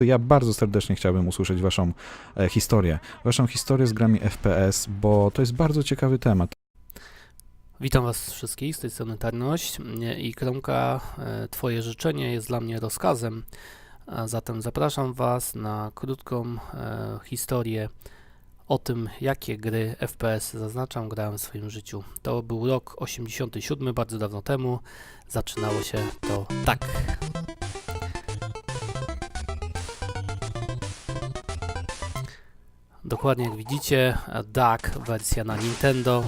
Ja bardzo serdecznie chciałbym usłyszeć Waszą e, historię, Waszą historię z grami FPS, bo to jest bardzo ciekawy temat. Witam Was wszystkich, z tej strony Tarność Nie, i Kromka, e, Twoje życzenie jest dla mnie rozkazem, a zatem zapraszam Was na krótką e, historię o tym, jakie gry FPS zaznaczam, grałem w swoim życiu. To był rok 87, bardzo dawno temu, zaczynało się to tak. Dokładnie jak widzicie, DAC, wersja na Nintendo,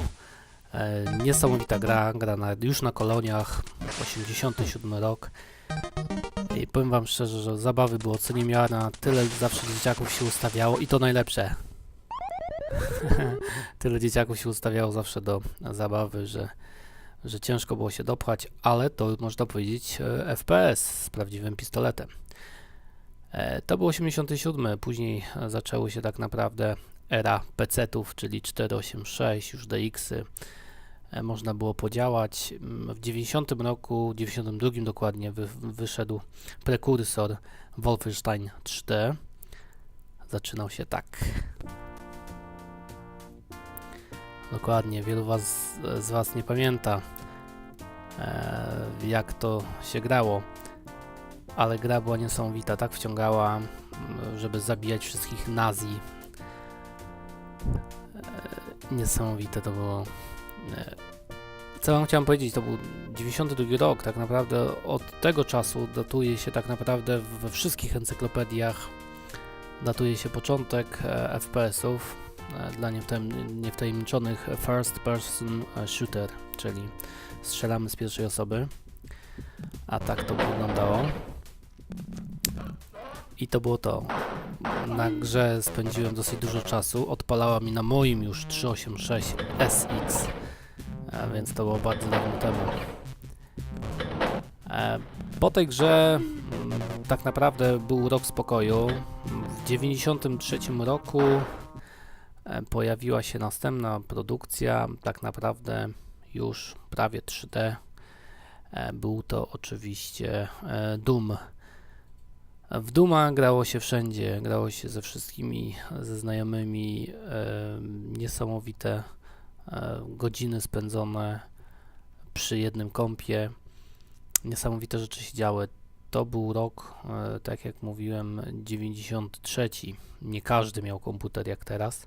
E, niesamowita gra, gra na, już na koloniach, 87 rok. I powiem wam szczerze, że zabawy było co niemiara, tyle zawsze dzieciaków się ustawiało i to najlepsze. tyle dzieciaków się ustawiało zawsze do zabawy, że, że ciężko było się dopchać, ale to można powiedzieć e, FPS z prawdziwym pistoletem. E, to był 87, później e, zaczęły się tak naprawdę era PC-ów, czyli 486, już DX-y. E, Można było podziałać. Mm, W 90 roku, 92 dokładnie, wy, wyszedł prekursor Wolfenstein 3D. Zaczynał się tak. Dokładnie, wielu was, z Was nie pamięta, jak to się grało, ale gra była niesamowita, tak wciągała, żeby zabijać wszystkich nazi. E, niesamowite to było. E, Co wam chciałem powiedzieć, to był 92 rok, tak naprawdę od tego czasu datuje się tak naprawdę we wszystkich encyklopediach datuje się początek e, FPS-ów dla niewtajem- niewtajemniczonych first person shooter, czyli strzelamy z pierwszej osoby. A tak to wyglądało. I to było to. Na grze spędziłem dosyć dużo czasu. Odpalała mi na moim już 386 SX, a więc to było bardzo dawno temu. E, Po tej grze mm, tak naprawdę był rok spokoju. W 93 roku e, pojawiła się następna produkcja, tak naprawdę już prawie 3D. E, Był to oczywiście Doom. W Duma grało się wszędzie, grało się ze wszystkimi, ze znajomymi, niesamowite e, godziny spędzone przy jednym kąpie, niesamowite rzeczy się działy. To był rok, e, tak jak mówiłem, 93. Nie każdy miał komputer jak teraz.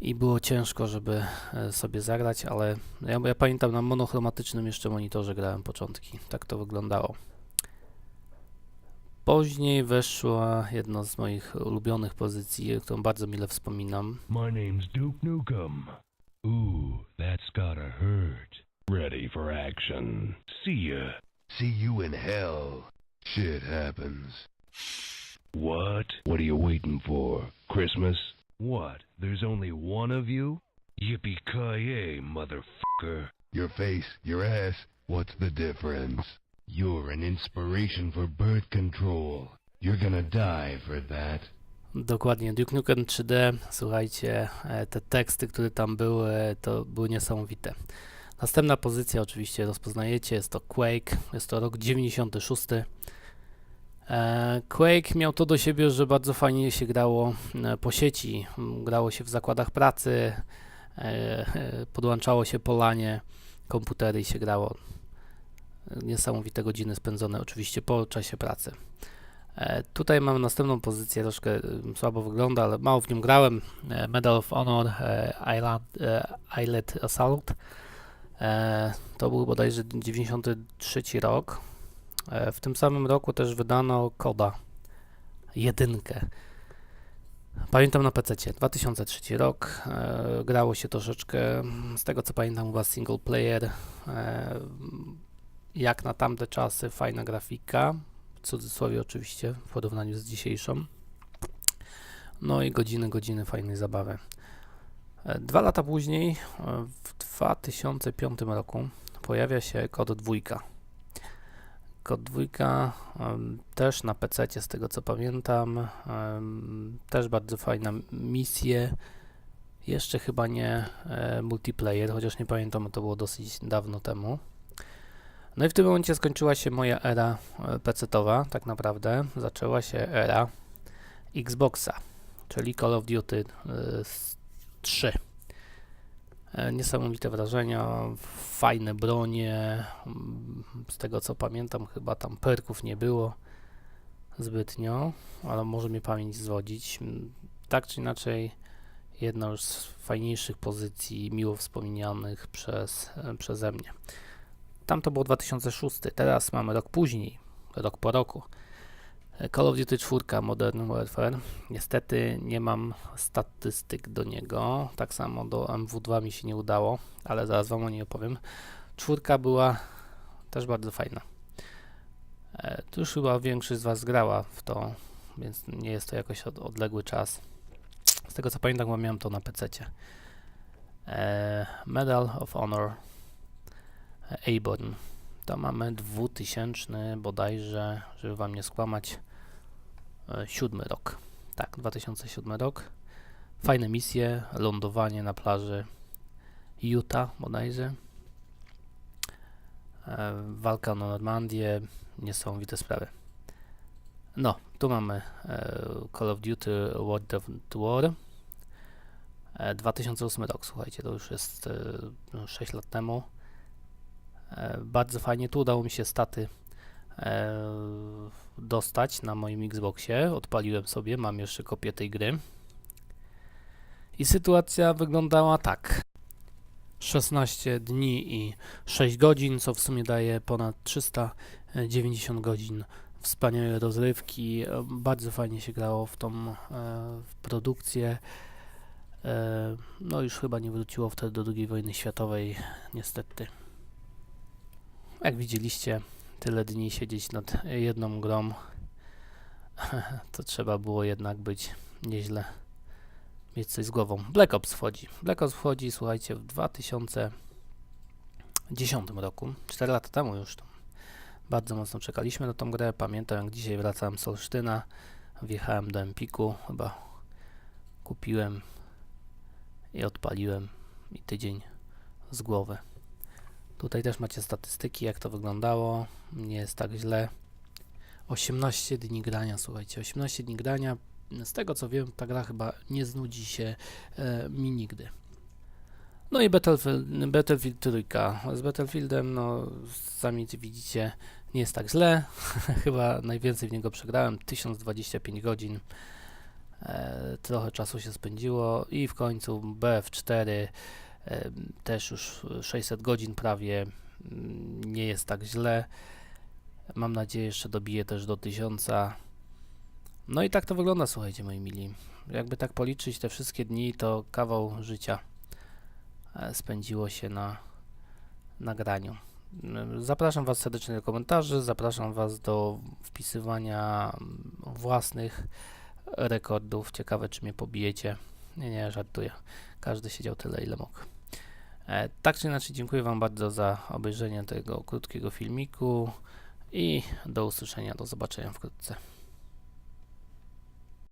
I było ciężko, żeby e, sobie zagrać, ale ja, ja pamiętam na monochromatycznym jeszcze monitorze grałem początki. Tak to wyglądało. Później weszła jedna z moich ulubionych pozycji, którą bardzo mile wspominam. My name's Duke Nukem. Ooh, that's gotta hurt. Ready for action. See ya. See you in hell. Shit happens. What? What are you waiting for? Christmas? What? There's only one of you? Yippee-ki-yay, motherfucker. Your face, your ass, what's the difference? You're an inspiration for birth control. You're gonna die for that. Dokładnie, Duke Nukem 3D, słuchajcie, e, te teksty, które tam były, to były niesamowite. Następna pozycja oczywiście rozpoznajecie, jest to Quake, jest to rok 96. E, Quake miał to do siebie, że bardzo fajnie się grało e, po sieci, grało się w zakładach pracy, podłączało się polanie, komputery i się grało. Niesamowite godziny spędzone oczywiście po czasie pracy. E, Tutaj mam następną pozycję, troszkę y, słabo wygląda, ale mało w nią grałem. E, Medal of Honor e, Island, e, Islet Assault. E, To był bodajże 93 rok. E, W tym samym roku też wydano Koda jedynkę. Pamiętam na PC, 2003 rok. E, Grało się troszeczkę, z tego co pamiętam, chyba single player. E, Jak na tamte czasy, fajna grafika w cudzysłowie oczywiście, w porównaniu z dzisiejszą. No i godziny, godziny fajnej zabawy. E, Dwa lata później, e, w 2005 roku, pojawia się kod dwójka. Kod dwójka em, też na PC, z tego co pamiętam, też bardzo fajna misje. Jeszcze chyba nie e, multiplayer, chociaż nie pamiętam, to było dosyć dawno temu. No i w tym momencie skończyła się moja era e, PC-towa, tak naprawdę. Zaczęła się era Xboxa, czyli Call of Duty e, s- 3. E, Niesamowite wrażenia, fajne bronie. mm, Z tego co pamiętam, chyba tam perków nie było zbytnio, ale może mnie pamięć zwodzić. Mm, Tak czy inaczej, jedna z fajniejszych pozycji, miło wspomnianych przez, przeze mnie. Tam to było 2006, teraz mamy rok później, rok po roku. Call of Duty 4 Modern Warfare. Niestety nie mam statystyk do niego. Tak samo do MW2 mi się nie udało, ale zaraz Wam o niej opowiem. Czwórka była też bardzo fajna. E, Tu już chyba większość z Was grała w to, więc nie jest to jakoś od, odległy czas. Z tego co pamiętam, miałem to na PC. E, Medal of Honor Aborn. To mamy 2000 bodajże, żeby Wam nie skłamać, e, siódmy rok. Tak, 2007 rok. Fajne misje, lądowanie na plaży Utah bodajże. E, walka na Normandię, niesamowite sprawy. No, tu mamy e, Call of Duty World of War. E, 2008 rok, słuchajcie, to już jest e, 6 lat temu. E, bardzo fajnie, tu udało mi się staty e, dostać na moim Xboxie. Odpaliłem sobie, mam jeszcze kopię tej gry. I sytuacja wyglądała tak. 16 dni i 6 godzin, co w sumie daje ponad 390 godzin wspaniałej rozrywki. E, Bardzo fajnie się grało w tą e, w produkcję. E, no już chyba nie wróciło wtedy do II wojny światowej, niestety. Jak widzieliście, tyle dni siedzieć nad jedną grą, to trzeba było jednak być nieźle mieć coś z głową. Black Ops wchodzi. Black Ops wchodzi, słuchajcie, w 2010 roku, 4 lata temu już. Bardzo mocno czekaliśmy na tą grę. Pamiętam, jak dzisiaj wracałem z Olsztyna, wjechałem do Empiku, chyba kupiłem i odpaliłem i tydzień z głowy. Tutaj też macie statystyki, jak to wyglądało. Nie jest tak źle. 18 dni grania, słuchajcie, 18 dni grania. Z tego co wiem, ta gra chyba nie znudzi się e, mi nigdy. No i Battlefield, Battlefield trójka. Z Battlefieldem, no sami widzicie, nie jest tak źle. chyba najwięcej w niego przegrałem, 1025 godzin. E, trochę czasu się spędziło i w końcu BF4 e, też już 600 godzin prawie mm, nie jest tak źle. Mam nadzieję, jeszcze dobiję też do 1000. No i tak to wygląda, słuchajcie, moi mili. Jakby tak policzyć te wszystkie dni, to kawał życia e, spędziło się na nagraniu. Zapraszam Was serdecznie do komentarzy, zapraszam Was do wpisywania mm, własnych rekordów. Ciekawe, czy mnie pobijecie. Nie, nie, żartuję. Każdy siedział tyle, ile mógł. E, tak czy inaczej, dziękuję Wam bardzo za obejrzenie tego krótkiego filmiku i do usłyszenia, do zobaczenia wkrótce.